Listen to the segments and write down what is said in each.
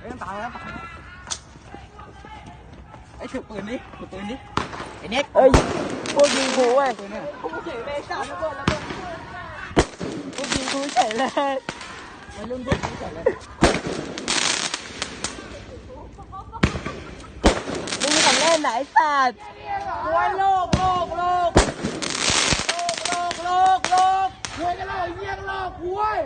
เอ้ยตายแล้วตายแล้วไอ้ถือปืนดิถือปืนดิ ไอ้เน็กเอ้ยพวกยิงกูเว้ยปืนเนี่ยพวกยิงกูเฉยเลยวัยรุ่นพวกนี้เสร็จเลยมึงของเล่นไหนสัตว์โอ้ยโลกโลกโลกโลกโลกโลกคุยกันแล้วไอ้เงี้ยโลกคุย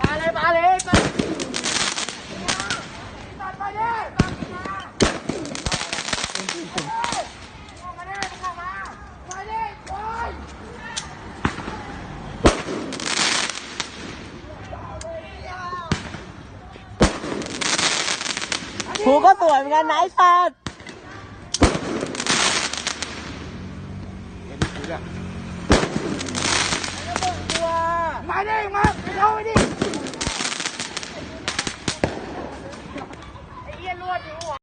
มาเลยมาเลยมา กูก็สวยเหมือนกันนะไอ้สัตว์มาดิมา